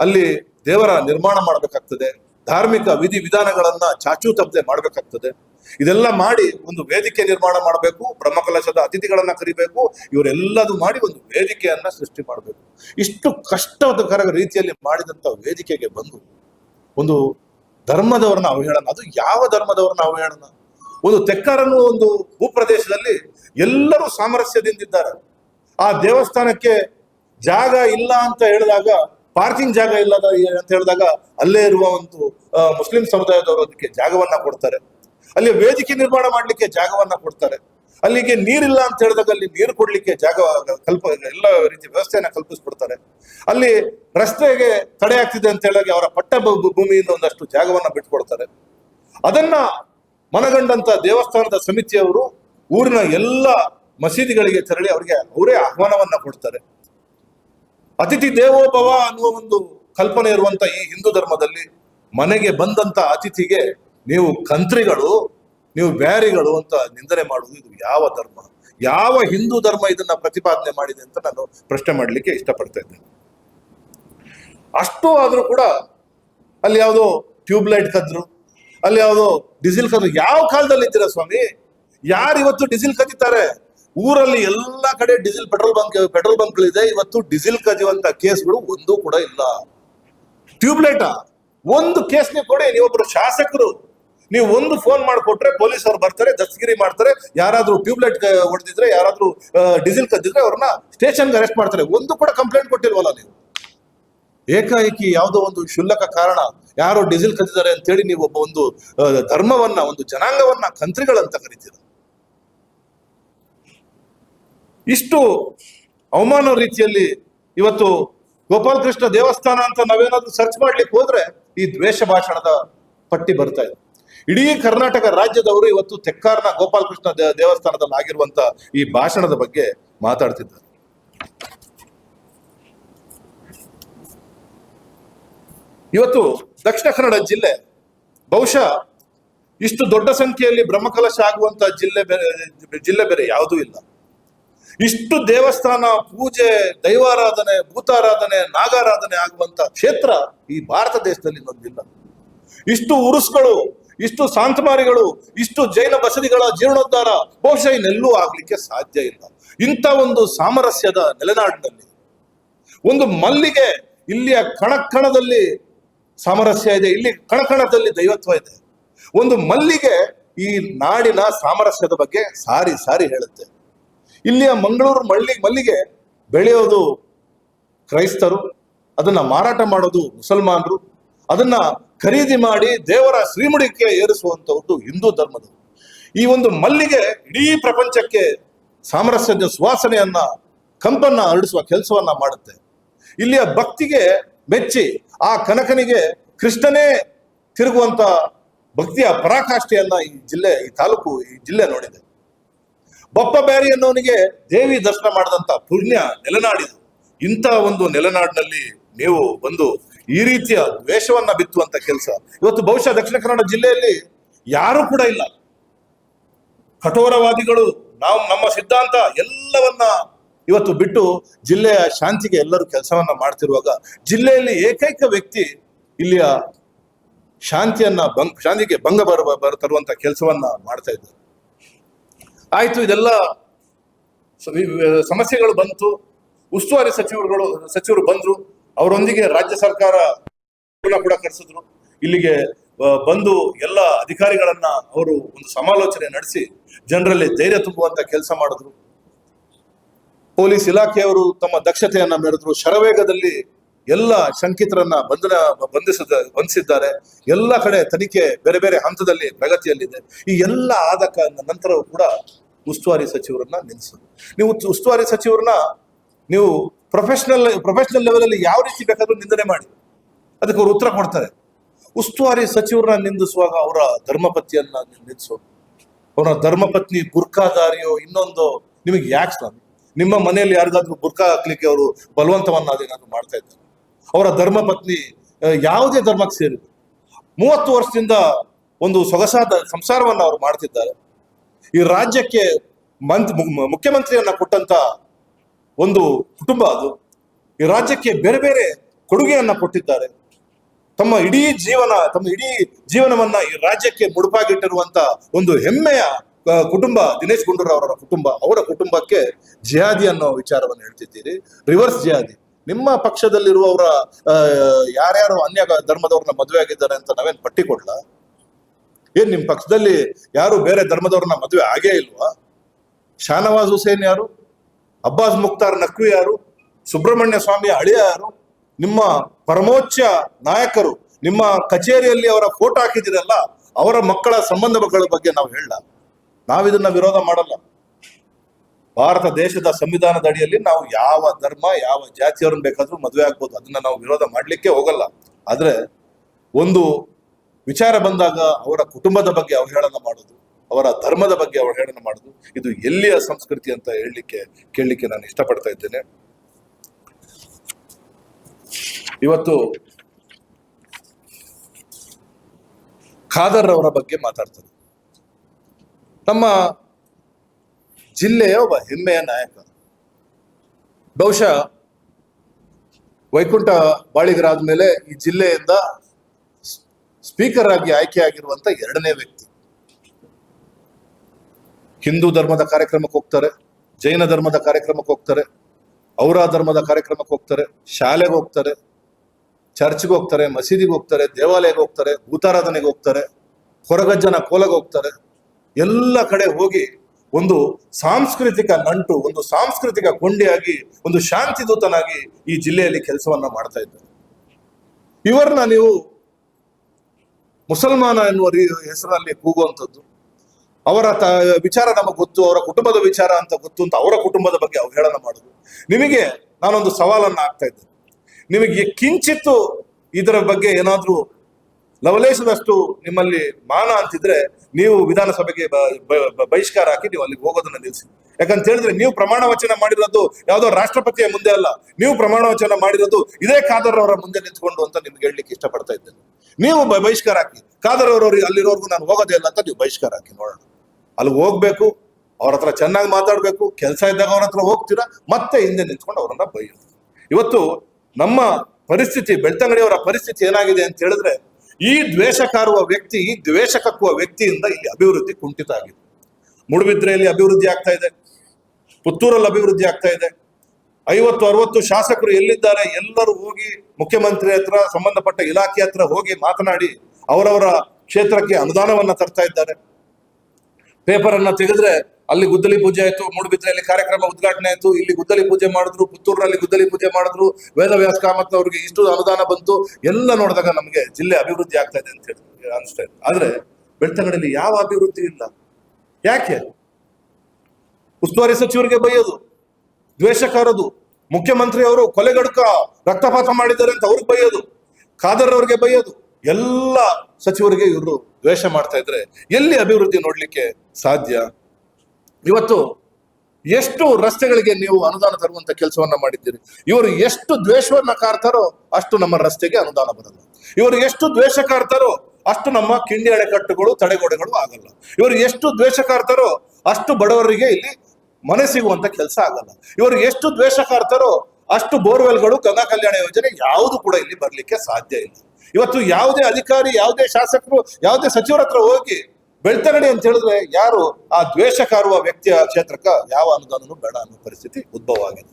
ಅಲ್ಲಿ ದೇವರ ನಿರ್ಮಾಣ ಮಾಡಬೇಕಾಗ್ತದೆ. ಧಾರ್ಮಿಕ ವಿಧಿ ವಿಧಾನಗಳನ್ನ ಚಾಚೂ ತಪ್ಪದೆ ಮಾಡಬೇಕಾಗ್ತದೆ. ಇದೆಲ್ಲ ಮಾಡಿ ಒಂದು ವೇದಿಕೆ ನಿರ್ಮಾಣ ಮಾಡಬೇಕು, ಬ್ರಹ್ಮಕಲಶದ ಅತಿಥಿಗಳನ್ನ ಕರಿಬೇಕು, ಇವರೆಲ್ಲದು ಮಾಡಿ ಒಂದು ವೇದಿಕೆಯನ್ನ ಸೃಷ್ಟಿ ಮಾಡಬೇಕು. ಇಷ್ಟು ಕಷ್ಟಕರ ರೀತಿಯಲ್ಲಿ ಮಾಡಿದಂತ ವೇದಿಕೆಗೆ ಬಂದು ಒಂದು ಧರ್ಮದವರನ್ನ ಅವಹೇಳನ, ಅದು ಯಾವ ಧರ್ಮದವ್ರನ್ನ ಅವಹೇಳನ? ಒಂದು ತೆಕ್ಕರನ್ನು ಒಂದು ಭೂಪ್ರದೇಶದಲ್ಲಿ ಎಲ್ಲರೂ ಸಾಮರಸ್ಯದಿಂದಿದ್ದಾರೆ ಆ ದೇವಸ್ಥಾನಕ್ಕೆ ಜಾಗ ಇಲ್ಲ ಅಂತ ಹೇಳಿದಾಗ ಪಾರ್ಕಿಂಗ್ ಜಾಗ ಇಲ್ಲದ ಅಂತ ಹೇಳಿದಾಗ ಅಲ್ಲೇ ಇರುವ ಒಂದು ಮುಸ್ಲಿಂ ಸಮುದಾಯದವರು ಅದಕ್ಕೆ ಜಾಗವನ್ನ ಕೊಡ್ತಾರೆ. ಅಲ್ಲಿ ವೇದಿಕೆ ನಿರ್ಮಾಣ ಮಾಡಲಿಕ್ಕೆ ಜಾಗವನ್ನ ಕೊಡ್ತಾರೆ. ಅಲ್ಲಿಗೆ ನೀರಿಲ್ಲ ಅಂತ ಹೇಳಿದಾಗ ಅಲ್ಲಿ ನೀರು ಕೊಡ್ಲಿಕ್ಕೆ ಜಾಗ ಕಲ್ಪ, ಎಲ್ಲ ರೀತಿ ವ್ಯವಸ್ಥೆಯನ್ನ ಕಲ್ಪಿಸ್ಕೊಡ್ತಾರೆ. ಅಲ್ಲಿ ರಸ್ತೆಗೆ ತಡೆ ಆಗ್ತಿದೆ ಅಂತ ಹೇಳಿದಾಗ ಅವರ ಪಟ್ಟ ಭೂಮಿಯಿಂದ ಒಂದಷ್ಟು ಜಾಗವನ್ನ ಬಿಟ್ಕೊಡ್ತಾರೆ. ಅದನ್ನ ಮನಗಂಡಂತ ದೇವಸ್ಥಾನದ ಸಮಿತಿಯವರು ಊರಿನ ಎಲ್ಲ ಮಸೀದಿಗಳಿಗೆ ತೆರಳಿ ಅವರಿಗೆ ಅವರೇ ಆಹ್ವಾನವನ್ನ ಕೊಡ್ತಾರೆ. ಅತಿಥಿ ದೇವೋಭವ ಅನ್ನುವ ಒಂದು ಕಲ್ಪನೆ ಇರುವಂತ ಈ ಹಿಂದೂ ಧರ್ಮದಲ್ಲಿ ಮನೆಗೆ ಬಂದಂತ ಅತಿಥಿಗೆ ನೀವು ಕಂತ್ರಿಗಳು, ನೀವು ಬ್ಯಾರಿಗಳು ಅಂತ ನಿಂದನೆ ಮಾಡುವುದು ಇದು ಯಾವ ಧರ್ಮ? ಯಾವ ಹಿಂದೂ ಧರ್ಮ ಇದನ್ನ ಪ್ರತಿಪಾದನೆ ಮಾಡಿದೆ ಅಂತ ನಾನು ಪ್ರಶ್ನೆ ಮಾಡಲಿಕ್ಕೆ ಇಷ್ಟಪಡ್ತಾ ಇದ್ದೇನೆ. ಅಷ್ಟು ಆದರೂ ಕೂಡ ಅಲ್ಲಿ ಯಾವುದೋ ಟ್ಯೂಬ್ಲೈಟ್ ಕದ್ರು ಅಲ್ಲಿ ಯಾವುದೋ ಡೀಸೆಲ್ ಕದ್ರು ಯಾವ ಕಾಲದಲ್ಲಿ ಇದ್ದೀರಾ ಸ್ವಾಮಿ? ಯಾರು ಇವತ್ತು ಡೀಸೆಲ್ ಕದಿತಾರೆ ಊರಲ್ಲಿ ಎಲ್ಲಾ ಕಡೆ ಡೀಸೆಲ್ ಪೆಟ್ರೋಲ್ ಬಂಕ್, ಪೆಟ್ರೋಲ್ ಬಂಕ್ಗಳಿದೆ. ಇವತ್ತು ಡೀಸೆಲ್ ಕದಿಯುವಂತ ಕೇಸ್ಗಳು ಒಂದೂ ಕೂಡ ಇಲ್ಲ. ಟ್ಯೂಬ್ಲೈಟ್ ಒಂದು ಕೇಸ್ ನೀವು ಕೊಡಿ ನೀವೊಬ್ರು ಶಾಸಕರು, ನೀವು ಒಂದು ಫೋನ್ ಮಾಡಿಕೊಟ್ರೆ ಪೊಲೀಸ್ ಅವ್ರು ಬರ್ತಾರೆ ದಸ್ತಗಿರಿ ಮಾಡ್ತಾರೆ. ಯಾರಾದ್ರೂ ಟ್ಯೂಬ್ಲೈಟ್ ಹೊಡೆದಿದ್ರೆ, ಯಾರಾದ್ರೂ ಡೀಸೆಲ್ ಕದ್ದಿದ್ರೆ ಅವ್ರನ್ನ ಸ್ಟೇಷನ್ಗೆ ಅರೆಸ್ಟ್ ಮಾಡ್ತಾರೆ. ಒಂದು ಕೂಡ ಕಂಪ್ಲೇಂಟ್ ಕೊಟ್ಟಿಲ್ವಲ್ಲ ನೀವು? ಏಕಾಏಕಿ ಯಾವುದೋ ಒಂದು ಶುಲ್ಲಕ ಕಾರಣ, ಯಾರು ಡೀಸೆಲ್ ಕದ್ದಿದ್ದಾರೆ ಅಂತೇಳಿ ನೀವು ಒಬ್ಬ ಒಂದು ಧರ್ಮವನ್ನ, ಒಂದು ಜನಾಂಗವನ್ನ, ಕಂತ್ರಿಗಳಂತ ಕರಿತೀರ. ಇಷ್ಟು ಅವಮಾನ ರೀತಿಯಲ್ಲಿ ಇವತ್ತು ಗೋಪಾಲಕೃಷ್ಣ ದೇವಸ್ಥಾನ ಅಂತ ನಾವೇನಾದ್ರೂ ಸರ್ಚ್ ಮಾಡ್ಲಿಕ್ಕೆ ಹೋದ್ರೆ ಈ ದ್ವೇಷ ಭಾಷಣದ ಪಟ್ಟಿ ಬರ್ತಾ ಇದೆ. ಇಡೀ ಕರ್ನಾಟಕ ರಾಜ್ಯದವರು ಇವತ್ತು ತೆಕ್ಕಾರ್ನ ಗೋಪಾಲಕೃಷ್ಣ ಕೃಷ್ಣ ದೇವಸ್ಥಾನದಲ್ಲಿ ಆಗಿರುವಂತ ಈ ಭಾಷಣದ ಬಗ್ಗೆ ಮಾತಾಡ್ತಿದ್ದಾರೆ. ಇವತ್ತು ದಕ್ಷಿಣ ಕನ್ನಡ ಜಿಲ್ಲೆ ಬಹುಶಃ ಇಷ್ಟು ದೊಡ್ಡ ಸಂಖ್ಯೆಯಲ್ಲಿ ಬ್ರಹ್ಮಕಲಶ ಆಗುವಂತ ಜಿಲ್ಲೆ ಬೇರೆ ಜಿಲ್ಲೆ ಬೇರೆ ಯಾವುದೂ ಇಲ್ಲ. ಇಷ್ಟು ದೇವಸ್ಥಾನ, ಪೂಜೆ, ದೈವಾರಾಧನೆ, ಭೂತಾರಾಧನೆ, ನಾಗಾರಾಧನೆ ಆಗುವಂತ ಕ್ಷೇತ್ರ ಈ ಭಾರತ ದೇಶದಲ್ಲಿ ಇನ್ನೊಂದಿಲ್ಲ ಇಷ್ಟು ಉರುಸ್ಗಳು, ಇಷ್ಟು ಸಾಂತಮಾರಿಗಳು ಇಷ್ಟು ಜೈನ ಬಸದಿಗಳ ಜೀರ್ಣೋದ್ಧಾರ ಬಹುಶಃ ಇನ್ನೆಲ್ಲೂ ಆಗ್ಲಿಕ್ಕೆ ಸಾಧ್ಯ ಇಲ್ಲ. ಇಂಥ ಒಂದು ಸಾಮರಸ್ಯದ ನೆಲೆನಾಡಿನಲ್ಲಿ, ಒಂದು ಮಲ್ಲಿಗೆ ಇಲ್ಲಿಯ ಕಣಕಣದಲ್ಲಿ ಸಾಮರಸ್ಯ ಇದೆ, ಇಲ್ಲಿ ಕಣಕಣದಲ್ಲಿ ದೈವತ್ವ ಇದೆ. ಒಂದು ಮಲ್ಲಿಗೆ ಈ ನಾಡಿನ ಸಾಮರಸ್ಯದ ಬಗ್ಗೆ ಸಾರಿ ಸಾರಿ ಹೇಳುತ್ತೆ. ಇಲ್ಲಿಯ ಮಂಗಳೂರು ಮಳ್ಳಿ ಮಲ್ಲಿಗೆ ಬೆಳೆಯೋದು ಕ್ರೈಸ್ತರು, ಅದನ್ನ ಮಾರಾಟ ಮಾಡೋದು ಮುಸಲ್ಮಾನರು, ಅದನ್ನ ಖರೀದಿ ಮಾಡಿ ದೇವರ ಶ್ರೀಮುಡಿಕೆ ಏರಿಸುವಂತಹದ್ದು ಹಿಂದೂ ಧರ್ಮದ ಈ ಒಂದು ಮಲ್ಲಿಗೆ ಇಡೀ ಪ್ರಪಂಚಕ್ಕೆ ಸಾಮರಸ್ಯದ ಸುವಾಸನೆಯನ್ನ, ಕಂಪನ್ನ ಹರಡಿಸುವ ಕೆಲಸವನ್ನ ಮಾಡುತ್ತೆ. ಇಲ್ಲಿಯ ಭಕ್ತಿಗೆ ಮೆಚ್ಚಿ ಆ ಕನಕನಿಗೆ ಕೃಷ್ಣನೇ ತಿರುಗುವಂತ ಭಕ್ತಿಯ ಪರಾಕಾಷ್ಠೆಯನ್ನ ಈ ಜಿಲ್ಲೆ ಈ ತಾಲೂಕು ಈ ಜಿಲ್ಲೆ ನೋಡಿದೆ. ಬಪ್ಪ ಬ್ಯಾರಿ ಅನ್ನೋನಿಗೆ ದೇವಿ ದರ್ಶನ ಮಾಡಿದಂತ ಪುಣ್ಯ ನೆಲೆನಾಡಿದು. ಇಂಥ ಒಂದು ನೆಲೆನಾಡಿನಲ್ಲಿ ನೀವು ಬಂದು ಈ ರೀತಿಯ ದ್ವೇಷವನ್ನ ಬಿತ್ತುವಂತ ಕೆಲಸ. ಇವತ್ತು ಬಹುಶಃ ದಕ್ಷಿಣ ಕನ್ನಡ ಜಿಲ್ಲೆಯಲ್ಲಿ ಯಾರು ಕೂಡ ಇಲ್ಲ. ಕಠೋರವಾದಿಗಳು, ನಾವು ನಮ್ಮ ಸಿದ್ಧಾಂತ ಎಲ್ಲವನ್ನ ಇವತ್ತು ಬಿಟ್ಟು ಜಿಲ್ಲೆಯ ಶಾಂತಿಗೆ ಎಲ್ಲರೂ ಕೆಲಸವನ್ನ ಮಾಡ್ತಿರುವಾಗ ಜಿಲ್ಲೆಯಲ್ಲಿ ಏಕೈಕ ವ್ಯಕ್ತಿ ಇಲ್ಲಿಯ ಶಾಂತಿಯನ್ನ ಶಾಂತಿಗೆ ಭಂಗ ಬರುವ ಬರ ತರುವಂತ ಕೆಲಸವನ್ನ ಮಾಡ್ತಾ ಇದ್ದಾರೆ. ಆಯ್ತು, ಇದೆಲ್ಲ ಸಮಸ್ಯೆಗಳು ಬಂತು. ಉಸ್ತುವಾರಿ ಸಚಿವರುಗಳು, ಸಚಿವರು ಬಂದ್ರು. ಅವರೊಂದಿಗೆ ರಾಜ್ಯ ಸರ್ಕಾರ ಕೂಡ ಕರೆಸಿದ್ರು. ಇಲ್ಲಿಗೆ ಬಂದು ಎಲ್ಲ ಅಧಿಕಾರಿಗಳನ್ನ ಅವರು ಒಂದು ಸಮಾಲೋಚನೆ ನಡೆಸಿ ಜನರಲ್ಲಿ ಧೈರ್ಯ ತುಂಬುವಂತ ಕೆಲಸ ಮಾಡಿದ್ರು. ಪೊಲೀಸ್ ಇಲಾಖೆಯವರು ತಮ್ಮ ದಕ್ಷತೆಯನ್ನ ಮೆರೆದ್ರು. ಶರವೇಗದಲ್ಲಿ ಎಲ್ಲ ಶಂಕಿತರನ್ನ ಬಂಧನ, ಬಂಧಿಸಿದ, ಬಂಧಿಸಿದ್ದಾರೆ. ಎಲ್ಲ ಕಡೆ ತನಿಖೆ ಬೇರೆ ಬೇರೆ ಹಂತದಲ್ಲಿ ಪ್ರಗತಿಯಲ್ಲಿದೆ. ಈ ಎಲ್ಲ ಆದ ನಂತರವೂ ಕೂಡ ಉಸ್ತುವಾರಿ ಸಚಿವರನ್ನ ನಿಲ್ಲಿಸೋದು. ನೀವು ಉಸ್ತುವಾರಿ ಸಚಿವರನ್ನ ನೀವು ಪ್ರೊಫೆಷನಲ್ ಪ್ರೊಫೆಷನಲ್ ಲೆವೆಲಲ್ಲಿ ಯಾವ ರೀತಿ ಬೇಕಾದರೂ ನಿಂದನೆ ಮಾಡಿ. ಅದಕ್ಕೆ ಅವರು ಉತ್ತರ ಕೊಡ್ತಾರೆ. ಉಸ್ತುವಾರಿ ಸಚಿವರನ್ನ ನಿಂದಿಸುವಾಗ ಅವರ ಧರ್ಮಪತಿಯನ್ನ ನಿಲ್ಲಿಸೋದು ಅವರ ಧರ್ಮಪತ್ನಿ ಬುರ್ಖಾದಾರಿಯೋ ಇನ್ನೊಂದು ನಿಮಗೆ ಯಾಕೆ ಸ್ವಾಮಿ? ನಿಮ್ಮ ಮನೆಯಲ್ಲಿ ಯಾರಿಗಾದ್ರೂ ಬುರ್ಖಾ ಹಾಕ್ಲಿಕ್ಕೆ ಅವರು ಬಲವಂತವನ್ನ ಅದೇನಾದ್ರು ಮಾಡ್ತಾ ಇದ್ದಾರೆ. ಅವರ ಧರ್ಮಪತ್ನಿ ಯಾವುದೇ ಧರ್ಮಕ್ಕೆ ಸೇರಿದ್ರು ಮೂವತ್ತು ವರ್ಷದಿಂದ ಒಂದು ಸೊಗಸಾದ ಸಂಸಾರವನ್ನ ಅವರು ಮಾಡ್ತಿದ್ದಾರೆ. ಈ ರಾಜ್ಯಕ್ಕೆ ಮಂತ್ ಮುಖ್ಯಮಂತ್ರಿಯನ್ನ ಕೊಟ್ಟಂತ ಒಂದು ಕುಟುಂಬ ಅದು. ಈ ರಾಜ್ಯಕ್ಕೆ ಬೇರೆ ಬೇರೆ ಕೊಡುಗೆಯನ್ನ ಕೊಟ್ಟಿದ್ದಾರೆ. ತಮ್ಮ ಇಡೀ ಜೀವನ, ತಮ್ಮ ಇಡೀ ಜೀವನವನ್ನ ಈ ರಾಜ್ಯಕ್ಕೆ ಮುಡುಪಾಗಿಟ್ಟಿರುವಂತ ಒಂದು ಹೆಮ್ಮೆಯ ಕುಟುಂಬ, ದಿನೇಶ್ ಗುಂಡೂರಾವ್ ಅವರ ಕುಟುಂಬ, ಅವರ ಕುಟುಂಬಕ್ಕೆ ಜಿಹಾದಿ ಅನ್ನೋ ವಿಚಾರವನ್ನು ಹೇಳ್ತಿದ್ದೀರಿ. ರಿವರ್ಸ್ ಜಿಹಾದಿ. ನಿಮ್ಮ ಪಕ್ಷದಲ್ಲಿರುವವರ ಯಾರ್ಯಾರು ಅನ್ಯ ಧರ್ಮದವ್ರನ್ನ ಮದುವೆ ಆಗಿದ್ದಾರೆ ಅಂತ ನಾವೇನ್ ಪಟ್ಟಿ ಕೊಡ್ಲಾ ಏನ್ ನಿಮ್ಮ ಪಕ್ಷದಲ್ಲಿ ಯಾರು ಬೇರೆ ಧರ್ಮದವ್ರನ್ನ ಮದುವೆ ಆಗೇ ಇಲ್ವಾ? ಶಾನವಾಜ್ ಹುಸೇನ್ ಯಾರು? ಅಬ್ಬಾಸ್ ಮುಕ್ತಾರ್ ನಕ್ವಿ ಯಾರು? ಸುಬ್ರಹ್ಮಣ್ಯ ಸ್ವಾಮಿ ಅಳಿಯ ಯಾರು? ನಿಮ್ಮ ಪರಮೋಚ್ಚ ನಾಯಕರು, ನಿಮ್ಮ ಕಚೇರಿಯಲ್ಲಿ ಅವರ ಫೋಟೋ ಹಾಕಿದಿರಲ್ಲ ಅವರ ಮಕ್ಕಳ ಸಂಬಂಧಗಳ ಬಗ್ಗೆ ನಾವು ಹೇಳ ನಾವಿದನ್ನ ವಿರೋಧ ಮಾಡಲ್ಲ. ಭಾರತ ದೇಶದ ಸಂವಿಧಾನದ ಅಡಿಯಲ್ಲಿ ನಾವು ಯಾವ ಧರ್ಮ, ಯಾವ ಜಾತಿಯವ್ರನ್ನ ಬೇಕಾದ್ರೂ ಮದುವೆ ಆಗ್ಬೋದು. ಅದನ್ನ ನಾವು ವಿರೋಧ ಮಾಡ್ಲಿಕ್ಕೆ ಹೋಗಲ್ಲ. ಆದ್ರೆ ಒಂದು ವಿಚಾರ ಬಂದಾಗ ಅವರ ಕುಟುಂಬದ ಬಗ್ಗೆ ಅವಹೇಳನ ಮಾಡೋದು, ಅವರ ಧರ್ಮದ ಬಗ್ಗೆ ಅವಹೇಳನ ಮಾಡೋದು. ಇದು ಎಲ್ಲಿಯ ಸಂಸ್ಕೃತಿ ಅಂತ ಹೇಳಲಿಕ್ಕೆ, ಕೇಳಲಿಕ್ಕೆ ನಾನು ಇಷ್ಟಪಡ್ತಾ ಇದ್ದೇನೆ. ಇವತ್ತು ಖಾದರ್ ಅವರ ಬಗ್ಗೆ ಮಾತಾಡ್ತಾರೆ. ನಮ್ಮ ಜಿಲ್ಲೆಯ ಒಬ್ಬ ಹೆಮ್ಮೆಯ ನಾಯಕ. ಬಹುಶಃ ವೈಕುಂಠ ಬಾಳಿಗರಾದ ಮೇಲೆ ಈ ಜಿಲ್ಲೆಯಿಂದ ಸ್ಪೀಕರ್ ಆಗಿ ಆಯ್ಕೆಯಾಗಿರುವಂತ ಎರಡನೇ ವ್ಯಕ್ತಿ. ಹಿಂದೂ ಧರ್ಮದ ಕಾರ್ಯಕ್ರಮಕ್ಕೆ ಹೋಗ್ತಾರೆ, ಜೈನ ಧರ್ಮದ ಕಾರ್ಯಕ್ರಮಕ್ಕೆ ಹೋಗ್ತಾರೆ, ಔರ ಧರ್ಮದ ಕಾರ್ಯಕ್ರಮಕ್ಕೆ ಹೋಗ್ತಾರೆ, ಶಾಲೆಗೆ ಹೋಗ್ತಾರೆ, ಚರ್ಚ್ಗೆ ಹೋಗ್ತಾರೆ, ಮಸೀದಿಗೆ ಹೋಗ್ತಾರೆ, ದೇವಾಲಯಕ್ಕೆ ಹೋಗ್ತಾರೆ, ಭೂತಾರಾಧನೆಗೆ ಹೋಗ್ತಾರೆ ಹೊರಗಜ್ಜನ ಕೋಲಗೆ ಹೋಗ್ತಾರೆ, ಎಲ್ಲ ಕಡೆ ಹೋಗಿ ಒಂದು ಸಾಂಸ್ಕೃತಿಕ ನಂಟು, ಒಂದು ಸಾಂಸ್ಕೃತಿಕ ಕೊಂಡಿಯಾಗಿ, ಒಂದು ಶಾಂತಿದೂತನಾಗಿ ಈ ಜಿಲ್ಲೆಯಲ್ಲಿ ಕೆಲಸವನ್ನ ಮಾಡ್ತಾ ಇದ್ದಾರೆ. ಇವರನ್ನ ನೀವು ಮುಸಲ್ಮಾನ ಎನ್ನುವ ಹೆಸರಲ್ಲಿ ಕೂಗುವಂಥದ್ದು. ಅವರ ತ, ವಿಚಾರ ನಮಗೆ ಗೊತ್ತು, ಅವರ ಕುಟುಂಬದ ವಿಚಾರ ಅಂತ ಗೊತ್ತು ಅಂತ ಅವರ ಕುಟುಂಬದ ಬಗ್ಗೆ ಅವಹೇಳನ ಮಾಡುದು. ನಿಮಗೆ ನಾನೊಂದು ಸವಾಲನ್ನ ಆಗ್ತಾ ಇದ್ದೇನೆ. ನಿಮಗೆ ಕಿಂಚಿತ್ತು ಇದರ ಬಗ್ಗೆ ಏನಾದ್ರೂ ಲವಲೇಶದಷ್ಟು ನಿಮ್ಮಲ್ಲಿ ಮಾನ ಅಂತಿದ್ರೆ ನೀವು ವಿಧಾನಸಭೆಗೆ ಬಹಿಷ್ಕಾರ ಹಾಕಿ ನೀವು ಅಲ್ಲಿಗೆ ಹೋಗೋದನ್ನ ನಿಲ್ಲಿಸಿ. ಯಾಕಂತ ಹೇಳಿದ್ರೆ ನೀವು ಪ್ರಮಾಣ ವಚನ ಮಾಡಿರೋದು ಯಾವುದೋ ರಾಷ್ಟ್ರಪತಿಯ ಮುಂದೆ ಅಲ್ಲ. ನೀವು ಪ್ರಮಾಣ ವಚನ ಮಾಡಿರೋದು ಇದೇ ಖಾದರ್ ಅವರ ಮುಂದೆ ನಿಂತ್ಕೊಂಡು ಅಂತ ನಿಮ್ಗೆ ಹೇಳಲಿಕ್ಕೆ ಇಷ್ಟಪಡ್ತಾ ಇದ್ದೇನೆ. ನೀವು ಬಹಿಷ್ಕಾರ ಹಾಕಿ. ಕಾದರವರವ್ರಿ ಅಲ್ಲಿರೋರ್ಗು ನಾನು ಹೋಗೋದೇ ಇಲ್ಲ ಅಂತ ನೀವು ಬಹಿಷ್ಕಾರ ಹಾಕಿ ನೋಡೋಣ. ಅಲ್ಲಿ ಹೋಗ್ಬೇಕು, ಅವ್ರ ಹತ್ರ ಚೆನ್ನಾಗಿ ಮಾತಾಡ್ಬೇಕು, ಕೆಲಸ ಇದ್ದಾಗ ಅವ್ರ ಹತ್ರ ಹೋಗ್ತೀರಾ, ಮತ್ತೆ ಹಿಂದೆ ನಿಂತ್ಕೊಂಡು ಅವರನ್ನ ಬೈಯೋದು. ಇವತ್ತು ನಮ್ಮ ಪರಿಸ್ಥಿತಿ, ಬೆಳ್ತಂಗಡಿಯವರ ಪರಿಸ್ಥಿತಿ ಏನಾಗಿದೆ ಅಂತ ಹೇಳಿದ್ರೆ, ಈ ದ್ವೇಷ ಕಾರುವ ವ್ಯಕ್ತಿ, ಈ ದ್ವೇಷ ಕಕ್ಕುವ ವ್ಯಕ್ತಿಯಿಂದ ಇಲ್ಲಿ ಅಭಿವೃದ್ಧಿ ಕುಂಠಿತ ಆಗಿದೆ. ಮೂಡುಬಿದ್ರೆಯಲ್ಲಿ ಅಭಿವೃದ್ಧಿ ಆಗ್ತಾ ಇದೆ. ಪುತ್ತೂರಲ್ಲಿ ಅಭಿವೃದ್ಧಿ ಆಗ್ತಾ ಇದೆ. ಐವತ್ತು, ಅರವತ್ತು ಶಾಸಕರು ಎಲ್ಲಿದ್ದಾರೆ? ಎಲ್ಲರೂ ಹೋಗಿ ಮುಖ್ಯಮಂತ್ರಿ ಹತ್ರ, ಸಂಬಂಧಪಟ್ಟ ಇಲಾಖೆ ಹತ್ರ ಹೋಗಿ ಮಾತನಾಡಿ ಅವರವರ ಕ್ಷೇತ್ರಕ್ಕೆ ಅನುದಾನವನ್ನ ತರ್ತಾ ಇದ್ದಾರೆ. ಪೇಪರ್ ಅನ್ನ ತೆಗೆದ್ರೆ ಅಲ್ಲಿ ಗುದ್ದಲಿ ಪೂಜೆ ಆಯ್ತು, ಮೂಡುಬಿದ್ರೆಯಲ್ಲಿ ಕಾರ್ಯಕ್ರಮ ಉದ್ಘಾಟನೆ ಆಯ್ತು, ಇಲ್ಲಿ ಗುದ್ದಲಿ ಪೂಜೆ ಮಾಡಿದ್ರು, ಪುತ್ತೂರಿನಲ್ಲಿ ಗುದ್ದಲಿ ಪೂಜೆ ಮಾಡಿದ್ರು ವೇದವ್ಯಾಸ ಕಾಮತ್ ಅವರಿಗೆ ಇಷ್ಟು ಅನುದಾನ ಬಂತು, ಎಲ್ಲ ನೋಡಿದಾಗ ನಮಗೆ ಜಿಲ್ಲೆ ಅಭಿವೃದ್ಧಿ ಆಗ್ತಾ ಇದೆ ಅಂತ ಹೇಳಿ ಅನಿಸ್ತಾ ಇದೆ. ಆದ್ರೆ ಬೆಳ್ತಂಗಡಿಯಲ್ಲಿ ಯಾವ ಅಭಿವೃದ್ಧಿ ಇಲ್ಲ? ಯಾಕೆ? ಉಸ್ತುವಾರಿ ಸಚಿವರಿಗೆ ಬೈಯೋದು. ದ್ವೇಷಕಾರದು. ಮುಖ್ಯಮಂತ್ರಿ ಮುಖ್ಯಮಂತ್ರಿಯವರು ಕೊಲೆಗಡುಕ ರಕ್ತಪಾತ ಮಾಡಿದ್ದಾರೆ ಅಂತ ಅವ್ರಿಗೆ ಬೈಯೋದು. ಖಾದರ್ ಅವ್ರಿಗೆ ಬೈಯೋದು. ಎಲ್ಲ ಸಚಿವರಿಗೆ ಇವರು ದ್ವೇಷ ಮಾಡ್ತಾ ಇದ್ರೆ ಎಲ್ಲಿ ಅಭಿವೃದ್ಧಿ ನೋಡ್ಲಿಕ್ಕೆ ಸಾಧ್ಯ? ಇವತ್ತು ಎಷ್ಟು ರಸ್ತೆಗಳಿಗೆ ನೀವು ಅನುದಾನ ತರುವಂತ ಕೆಲಸವನ್ನ ಮಾಡಿದ್ದೀರಿ? ಇವರು ಎಷ್ಟು ದ್ವೇಷವನ್ನ ಕಾರ್ತಾರೋ ಅಷ್ಟು ನಮ್ಮ ರಸ್ತೆಗೆ ಅನುದಾನ ಬರಲ್ಲ. ಇವರು ಎಷ್ಟು ದ್ವೇಷ ಕಾರ್ತಾರೋ ಅಷ್ಟು ನಮ್ಮ ಕಿಂಡಿ ಅಣೆಕಟ್ಟುಗಳು, ತಡೆಗೋಡೆಗಳು ಆಗಲ್ಲ. ಇವರು ಎಷ್ಟು ದ್ವೇಷ ಕಾರ್ತಾರೋ ಅಷ್ಟು ಬಡವರಿಗೆ ಇಲ್ಲಿ ಮನೆ ಸಿಗುವಂತ ಕೆಲಸ ಆಗಲ್ಲ. ಇವರು ಎಷ್ಟು ದ್ವೇಷ ಕಾರ್ತಾರೋ ಅಷ್ಟು ಬೋರ್ವೆಲ್ಗಳು ಗಂಗಾ ಕಲ್ಯಾಣ ಯೋಜನೆ ಯಾವುದು ಕೂಡ ಇಲ್ಲಿ ಬರಲಿಕ್ಕೆ ಸಾಧ್ಯ ಇಲ್ಲ. ಇವತ್ತು ಯಾವುದೇ ಅಧಿಕಾರಿ, ಯಾವುದೇ ಶಾಸಕರು, ಯಾವುದೇ ಸಚಿವರ ಹತ್ರ ಹೋಗಿ ಬೆಳ್ತಂಗಡಿ ಅಂತ ಹೇಳಿದ್ರೆ ಯಾರು ಆ ದ್ವೇಷ ಕಾರುವ ವ್ಯಕ್ತಿಯ ಕ್ಷೇತ್ರಕ್ಕೆ ಯಾವ ಅನುದಾನನೂ ಬೇಡ ಅನ್ನೋ ಪರಿಸ್ಥಿತಿ ಉದ್ಭವ ಆಗಿದೆ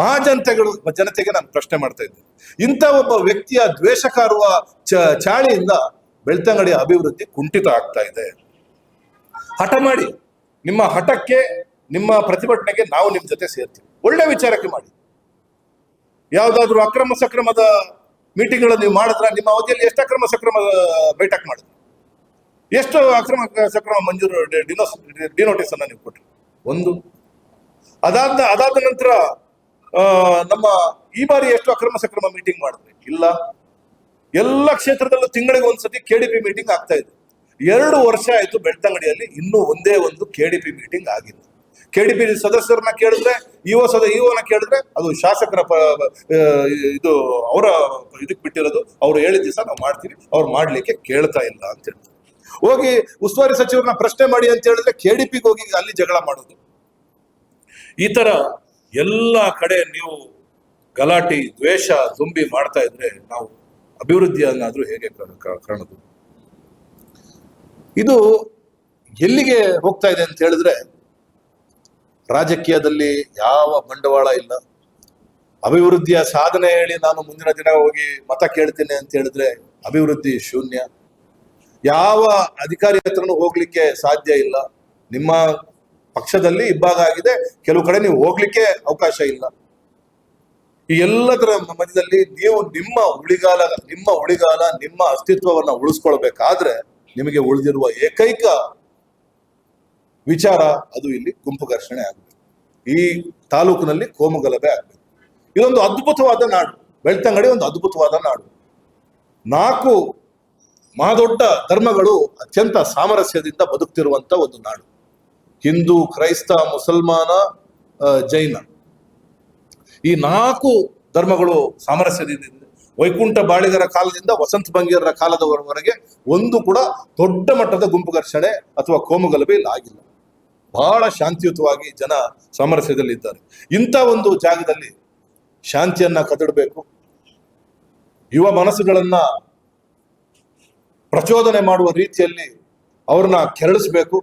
ಮಹಾಜನತೆಗಳು, ಜನತೆಗೆ ನಾನು ಪ್ರಶ್ನೆ ಮಾಡ್ತಾ ಇದ್ದೆ ಇಂಥ ಒಬ್ಬ ವ್ಯಕ್ತಿಯ ದ್ವೇಷ ಕಾರುವ ಚಾಳಿಯಿಂದ ಬೆಳ್ತಂಗಡಿಯ ಅಭಿವೃದ್ಧಿ ಕುಂಠಿತ ಆಗ್ತಾ ಇದೆ. ಹಠ ಮಾಡಿ. ನಿಮ್ಮ ಹಠಕ್ಕೆ ನಿಮ್ಮ ಪ್ರತಿಭಟನೆಗೆ ನಾವು ನಿಮ್ಮ ಜೊತೆ ಸೇರ್ತೀವಿ. ಒಳ್ಳೆ ವಿಚಾರಕ್ಕೆ ಮಾಡಿ. ಯಾವುದಾದ್ರೂ ಅಕ್ರಮ ಸಕ್ರಮದ ಮೀಟಿಂಗ್ಗಳನ್ನು ನೀವು ಮಾಡಿದ್ರೆ ನಿಮ್ಮ ಅವಧಿಯಲ್ಲಿ ಎಷ್ಟು ಅಕ್ರಮ ಸಕ್ರಮ ಬೈಠಕ್ ಮಾಡಿದ್ರಿ? ಎಷ್ಟು ಅಕ್ರಮ ಸಕ್ರಮ ಮಂಜೂರು ಡಿನೋಸ್ ಡಿನೋಟಿಸ್ ಅನ್ನ ನೀವು ಕೊಟ್ರಿ? ಒಂದು. ಅದಾದ ಅದಾದ ನಂತರ ನಮ್ಮ ಈ ಬಾರಿ ಎಷ್ಟು ಅಕ್ರಮ ಸಕ್ರಮ ಮೀಟಿಂಗ್ ಮಾಡಿದ್ರೆ? ಇಲ್ಲ. ಎಲ್ಲ ಕ್ಷೇತ್ರದಲ್ಲೂ ತಿಂಗಳಿಗೆ ಒಂದ್ಸತಿ ಕೆಡಿಪಿ ಮೀಟಿಂಗ್ ಆಗ್ತಾ ಇದೆ. ಎರಡು ವರ್ಷ ಆಯ್ತು ಬೆಳ್ತಂಗಡಿಯಲ್ಲಿ ಇನ್ನೂ ಒಂದೇ ಒಂದು ಕೆಡಿಪಿ ಮೀಟಿಂಗ್ ಆಗಿಲ್ಲ. ಕೆಡಿಪಿ ಸದಸ್ಯರನ್ನ ಕೇಳಿದ್ರೆ ಇಒ ಸದ ಇಒನ ಕೇಳಿದ್ರೆ ಅದು ಶಾಸಕರ ಪ- ಇದು ಅವರ ಇದಕ್ಕೆ ಬಿಟ್ಟಿರೋದು. ಅವ್ರು ಹೇಳಿದ ದಿವಸ ನಾವು ಮಾಡ್ತೀವಿ. ಅವ್ರು ಮಾಡ್ಲಿಕ್ಕೆ ಕೇಳ್ತಾ ಇಲ್ಲ ಅಂತ ಹೇಳ್ತಾರೆ. ಹೋಗಿ ಉಸ್ತುವಾರಿ ಸಚಿವರನ್ನ ಪ್ರಶ್ನೆ ಮಾಡಿ ಅಂತ ಹೇಳಿದ್ರೆ ಕೆ ಡಿ ಪಿಗೆ ಹೋಗಿ ಅಲ್ಲಿ ಜಗಳ ಮಾಡೋದು. ಈ ತರ ಎಲ್ಲ ಕಡೆ ನೀವು ಗಲಾಟೆ, ದ್ವೇಷ ತುಂಬಿ ಮಾಡ್ತಾ ಇದ್ರೆ ನಾವು ಅಭಿವೃದ್ಧಿಯನ್ನಾದ್ರೂ ಹೇಗೆ ಕ- ಕ- ಕಾಣೋದು? ಇದು ಎಲ್ಲಿಗೆ ಹೋಗ್ತಾ ಇದೆ ಅಂತ ಹೇಳಿದ್ರೆ ರಾಜಕೀಯದಲ್ಲಿ ಯಾವ ಬಂಡವಾಳ ಇಲ್ಲ. ಅಭಿವೃದ್ಧಿಯ ಸಾಧನೆ ಹೇಳಿ ನಾನು ಮುಂದಿನ ದಿನ ಹೋಗಿ ಮತ ಕೇಳ್ತೇನೆ ಅಂತ ಹೇಳಿದ್ರೆ ಅಭಿವೃದ್ಧಿ ಶೂನ್ಯ. ಯಾವ ಅಧಿಕಾರಿ ಹತ್ರನೂ ಹೋಗ್ಲಿಕ್ಕೆ ಸಾಧ್ಯ ಇಲ್ಲ. ನಿಮ್ಮ ಪಕ್ಷದಲ್ಲಿ ಇಬ್ಬಾಗ ಆಗಿದೆ. ಕೆಲವು ಕಡೆ ನೀವು ಹೋಗ್ಲಿಕ್ಕೆ ಅವಕಾಶ ಇಲ್ಲ. ಈ ಎಲ್ಲದರ ಮಧ್ಯದಲ್ಲಿ ನೀವು ನಿಮ್ಮ ಉಳಿಗಾಲ ನಿಮ್ಮ ಉಳಿಗಾಲ, ನಿಮ್ಮ ಅಸ್ತಿತ್ವವನ್ನ ಉಳಿಸ್ಕೊಳ್ಬೇಕಾದ್ರೆ ನಿಮಗೆ ಉಳಿದಿರುವ ಏಕೈಕ ವಿಚಾರ ಅದು ಇಲ್ಲಿ ಗುಂಪು ಘರ್ಷಣೆ ಆಗಬೇಕು. ಈ ತಾಲೂಕಿನಲ್ಲಿ ಕೋಮುಗಲಭೆ ಆಗಬೇಕು. ಇದೊಂದು ಅದ್ಭುತವಾದ ನಾಡು. ಬೆಳ್ತಂಗಡಿ ಒಂದು ಅದ್ಭುತವಾದ ನಾಡು. ನಾಲ್ಕು ಮಹಾದೊಡ್ಡ ಧರ್ಮಗಳು ಅತ್ಯಂತ ಸಾಮರಸ್ಯದಿಂದ ಬದುಕ್ತಿರುವಂತ ಒಂದು ನಾಡು. ಹಿಂದೂ, ಕ್ರೈಸ್ತ, ಮುಸಲ್ಮಾನ ಜೈನ. ಈ ನಾಲ್ಕು ಧರ್ಮಗಳು ಸಾಮರಸ್ಯದಿಂದ ವೈಕುಂಠ ಬಾಳಿಗರ ಕಾಲದಿಂದ ವಸಂತ ಬಂಗಿಯರ ಕಾಲದವರೆಗೆ ಒಂದು ಕೂಡ ದೊಡ್ಡ ಮಟ್ಟದ ಗುಂಪು ಘರ್ಷಣೆ ಅಥವಾ ಕೋಮುಗಲಭೆ ಇಲ್ಲ ಆಗಿಲ್ಲ. ಬಹಳ ಶಾಂತಿಯುತವಾಗಿ ಜನ ಸಾಮರಸ್ಯದಲ್ಲಿ ಇದ್ದಾರೆ ಇಂಥ ಒಂದು ಜಾಗದಲ್ಲಿ ಶಾಂತಿಯನ್ನ ಕದಡಬೇಕು. ಯುವ ಮನಸ್ಸುಗಳನ್ನ ಪ್ರಚೋದನೆ ಮಾಡುವ ರೀತಿಯಲ್ಲಿ ಅವ್ರನ್ನ ಕೆರಳಿಸ್ಬೇಕು.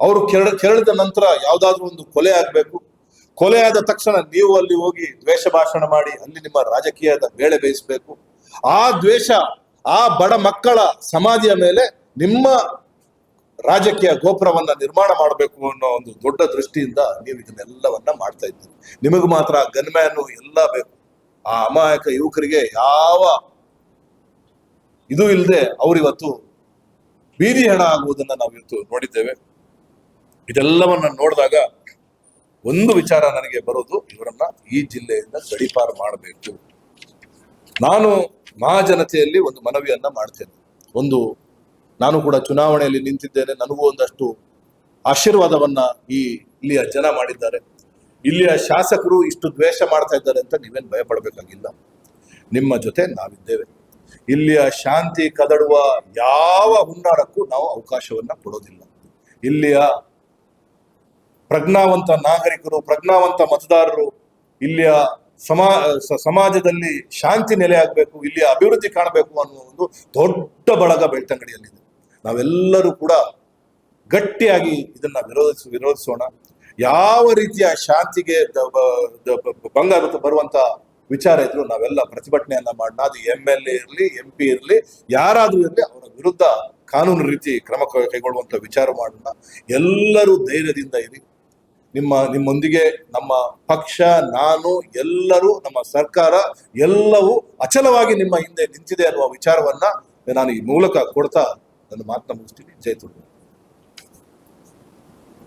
ಅವರು ಕೆರಳ ಕೆರಳಿದ ನಂತರ ಯಾವುದಾದ್ರೂ ಒಂದು ಕೊಲೆ ಆಗಬೇಕು. ಕೊಲೆ ಆದ ತಕ್ಷಣ ನೀವು ಅಲ್ಲಿ ಹೋಗಿ ದ್ವೇಷ ಭಾಷಣ ಮಾಡಿ ಅಲ್ಲಿ ನಿಮ್ಮ ರಾಜಕೀಯದ ಬೇಳೆ ಬೇಯಿಸಬೇಕು. ಆ ದ್ವೇಷ, ಆ ಬಡ ಮಕ್ಕಳ ಸಮಾಧಿಯ ಮೇಲೆ ನಿಮ್ಮ ರಾಜಕೀಯ ಗೋಪುರವನ್ನ ನಿರ್ಮಾಣ ಮಾಡಬೇಕು ಅನ್ನೋ ಒಂದು ದೊಡ್ಡ ದೃಷ್ಟಿಯಿಂದ ನೀವು ಇದನ್ನೆಲ್ಲವನ್ನ ಮಾಡ್ತಾ ಇದ್ದೀರಿ. ನಿಮಗೆ ಮಾತ್ರ ಗನ್ಮ್ಯಾನು ಎಲ್ಲ ಬೇಕು. ಆ ಅಮಾಯಕ ಯುವಕರಿಗೆ ಯಾವ ಇದು ಇಲ್ಲದೆ ಅವರಿವತ್ತು ಬೀದಿ ಹಣ ಆಗುವುದನ್ನ ನಾವು ಇವತ್ತು ನೋಡಿದ್ದೇವೆ. ಇದೆಲ್ಲವನ್ನ ನೋಡಿದಾಗ ಒಂದು ವಿಚಾರ ನನಗೆ ಬರೋದು, ಇವರನ್ನ ಈ ಜಿಲ್ಲೆಯಿಂದ ಗಡಿಪಾರು ಮಾಡಬೇಕು. ನಾನು ಮಹಾಜನತೆಯಲ್ಲಿ ಒಂದು ಮನವಿಯನ್ನ ಮಾಡ್ತೇನೆ. ಒಂದು ನಾನು ಕೂಡ ಚುನಾವಣೆಯಲ್ಲಿ ನಿಂತಿದ್ದೇನೆ. ನನಗೂ ಒಂದಷ್ಟು ಆಶೀರ್ವಾದವನ್ನ ಈ ಇಲ್ಲಿಯ ಜನ ಮಾಡಿದ್ದಾರೆ. ಇಲ್ಲಿಯ ಶಾಸಕರು ಇಷ್ಟು ದ್ವೇಷ ಮಾಡ್ತಾ ಇದ್ದಾರೆ ಅಂತ ನೀವೇನು ಭಯಪಡಬೇಕಾಗಿಲ್ಲ. ನಿಮ್ಮ ಜೊತೆ ನಾವಿದ್ದೇವೆ. ಇಲ್ಲಿಯ ಶಾಂತಿ ಕದಡುವ ಯಾವ ಹುನ್ನಾರಕ್ಕೂ ನಾವು ಅವಕಾಶವನ್ನ ಕೊಡೋದಿಲ್ಲ. ಇಲ್ಲಿಯ ಪ್ರಜ್ಞಾವಂತ ನಾಗರಿಕರು, ಪ್ರಜ್ಞಾವಂತ ಮತದಾರರು, ಇಲ್ಲಿಯ ಸಮಾ ಸಮಾಜದಲ್ಲಿ ಶಾಂತಿ ನೆಲೆ ಆಗ್ಬೇಕು, ಇಲ್ಲಿಯ ಅಭಿವೃದ್ಧಿ ಕಾಣಬೇಕು ಅನ್ನೋ ಒಂದು ದೊಡ್ಡ ಬಳಗ ಬೆಳ್ತಂಗಡಿಯಲ್ಲಿದೆ. ನಾವೆಲ್ಲರೂ ಕೂಡ ಗಟ್ಟಿಯಾಗಿ ಇದನ್ನ ವಿರೋಧಿಸ, ವಿರೋಧಿಸೋಣ. ಯಾವ ರೀತಿಯ ಶಾಂತಿಗೆ ಭಂಗ ಬರು- ಬರುವಂತ ವಿಚಾರ ಇದ್ರು ನಾವೆಲ್ಲ ಪ್ರತಿಭಟನೆಯನ್ನ ಮಾಡೋಣ. ಅದು ಎಂ ಎಲ್ ಎ ಇರಲಿ, ಎಂ ಪಿ ಇರಲಿ, ಯಾರಾದ್ರೂ ಇರಲಿ ಅವರ ವಿರುದ್ಧ ಕಾನೂನು ರೀತಿ ಕ್ರಮ ಕೈಗೊಳ್ಳುವಂತ ವಿಚಾರ ಮಾಡೋಣ. ಎಲ್ಲರೂ ಧೈರ್ಯದಿಂದ ಇರಿ. ನಿಮ್ಮ, ನಿಮ್ಮೊಂದಿಗೆ ನಮ್ಮ ಪಕ್ಷ, ನಾನು, ಎಲ್ಲರೂ, ನಮ್ಮ ಸರ್ಕಾರ ಎಲ್ಲವೂ ಅಚಲವಾಗಿ ನಿಮ್ಮ ಹಿಂದೆ ನಿಂತಿದೆ ಅನ್ನುವ ವಿಚಾರವನ್ನ ನಾನು ಈ ಮೂಲಕ ಕೊಡ್ತಾ ನನ್ನ ಮಾತನ್ನ ಮುಗಿಸ್ತೀನಿ ಜೈ ತುಳು